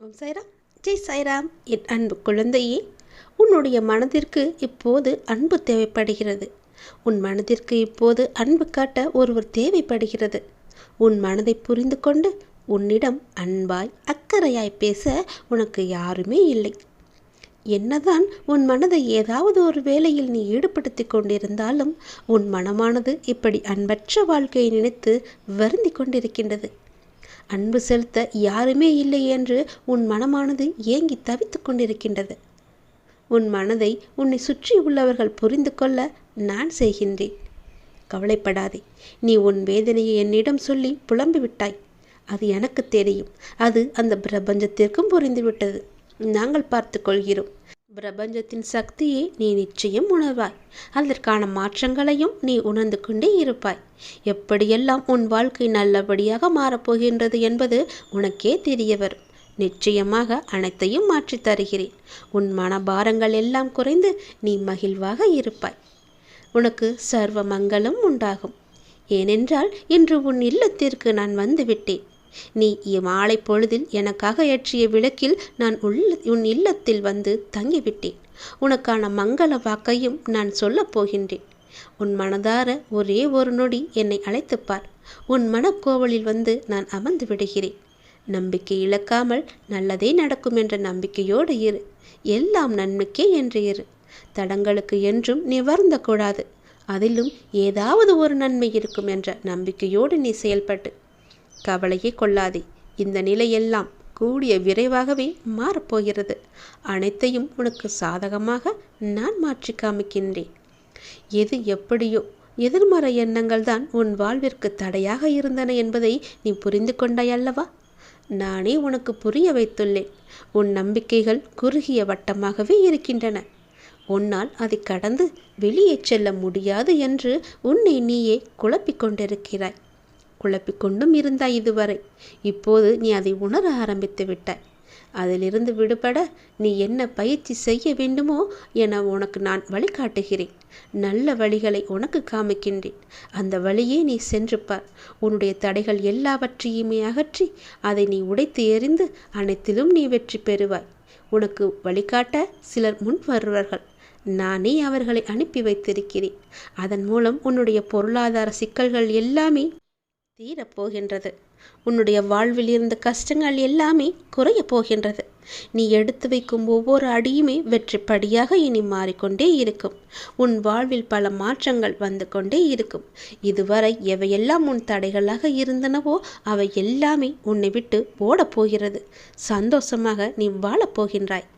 ஓம் சாய்ராம். ஜெய் சாய்ராம் என் அன்பு குழந்தையே உன்னுடைய மனதிற்கு இப்போது அன்பு தேவைப்படுகிறது. உன் மனதிற்கு இப்போது அன்பு காட்ட ஒருவர் தேவைப்படுகிறது. உன் மனதை புரிந்து கொண்டு உன்னிடம் அன்பாய் அக்கறையாய் பேச உனக்கு யாருமே இல்லை. என்னதான் உன் மனதை ஏதாவது ஒரு வேலையில் நீ ஈடுபடுத்தி கொண்டிருந்தாலும் உன் மனமானது இப்படி அன்பற்ற வாழ்க்கையை நினைத்து வருந்தி கொண்டிருக்கின்றது. அன்பு செலுத்த யாருமே இல்லை என்று உன் மனமானது ஏங்கி தவித்து கொண்டிருக்கின்றது. உன் மனதை உன்னை சுற்றி உள்ளவர்கள் புரிந்து கொள்ள நான் செய்கின்றேன். கவலைப்படாதே. நீ உன் வேதனையை என்னிடம் சொல்லி புலம்பி விட்டாய். அது எனக்கு தெரியும். அது அந்த பிரபஞ்சத்திற்கும் புரிந்துவிட்டது. நாங்கள் பார்த்து கொள்கிறோம். பிரபஞ்சத்தின் சக்தியை நீ நிச்சயம் உணர்வாய். அதற்கான மாற்றங்களையும் நீ உணர்ந்து கொண்டே இருப்பாய். எப்படியெல்லாம் உன் வாழ்க்கை நல்லபடியாக மாறப்போகின்றது என்பது உனக்கே தெரிய வரும் நிச்சயமாக அனைத்தையும் மாற்றித் தருகிறேன். உன் மனபாரங்கள் எல்லாம் குறைந்து நீ மகிழ்வாக இருப்பாய். உனக்கு சர்வ மங்களம் உண்டாகும். ஏனென்றால் இன்று உன் இல்லத்திற்கு நான் வந்துவிட்டேன். நீ மாலை பொழுதில் எனக்காக ஏற்றிய விளக்கில் நான் உள்ள உன் இல்லத்தில் வந்து தங்கிவிட்டேன். உனக்கான மங்கள வாக்கையும் நான் சொல்லப் போகின்றேன். உன் மனதார ஒரே ஒரு நொடி என்னை அழைத்துப்பார் உன் மனக்கோவலில் வந்து நான் அமர்ந்து விடுகிறேன். நம்பிக்கை இழக்காமல் நல்லதே நடக்கும் என்ற நம்பிக்கையோடு இரு. எல்லாம் நன்மைக்கே என்று இரு. தடங்களுக்கு என்றும் நீ வருந்தக்கூடாது அதிலும் ஏதாவது ஒரு நன்மை இருக்கும் என்ற நம்பிக்கையோடு நீ செயல்பட்டு. கவலையே கொள்ளாதே. இந்த நிலையெல்லாம் கூடிய விரைவாகவே மாறப்போகிறது. அனைத்தையும் உனக்கு சாதகமாக நான் மாற்றி காமிக்கின்றேன். எது எப்படியோ எதிர்மறை எண்ணங்கள் தான் உன் வாழ்விற்கு தடையாக இருந்தன என்பதை நீ புரிந்து கொண்டாய் அல்லவா? நானே உனக்கு புரிய வைத்துள்ளேன். உன் நம்பிக்கைகள் குறுகிய வட்டமாகவே இருக்கின்றன. உன்னால் அதை கடந்து வெளியே செல்ல முடியாது என்று உன்னை நீயே குழப்பிக் கொண்டிருக்கிறாய். குழப்பிக்கொண்டும் இருந்தாய் இதுவரை. இப்போது நீ அதை உணர ஆரம்பித்து விட்டாய் அதிலிருந்து விடுபட நீ என்ன பயிற்சி செய்ய வேண்டுமோ என உனக்கு நான் வழிகாட்டுகிறேன். நல்ல வழிகளை உனக்கு காமிக்கின்றேன். அந்த வழியே நீ சென்று பார் உன்னுடைய தடைகள் எல்லாவற்றையுமே அகற்றி அதை நீ உடைத்து எறிந்து அனைத்திலும் நீ வெற்றி பெறுவாய். உனக்கு வழிகாட்ட சிலர் முன் வருவார்கள். நானே அவர்களை அனுப்பி வைத்திருக்கிறேன். அதன் மூலம் உன்னுடைய பொருளாதார சிக்கல்கள் எல்லாமே தீரப்போகின்றது. உன்னுடைய வாழ்வில் இருந்த கஷ்டங்கள் எல்லாமே குறைய போகின்றது நீ எடுத்து வைக்கும் ஒவ்வொரு அடியுமே வெற்றிப்படியாக இனி மாறிக்கொண்டே இருக்கும். உன் வாழ்வில் பல மாற்றங்கள் வந்து கொண்டே இருக்கும். இதுவரை எவையெல்லாம் உன் தடைகளாக இருந்தனவோ அவை எல்லாமே உன்னை விட்டு ஓடப் போகிறது சந்தோஷமாக நீ வாழப்போகின்றாய்.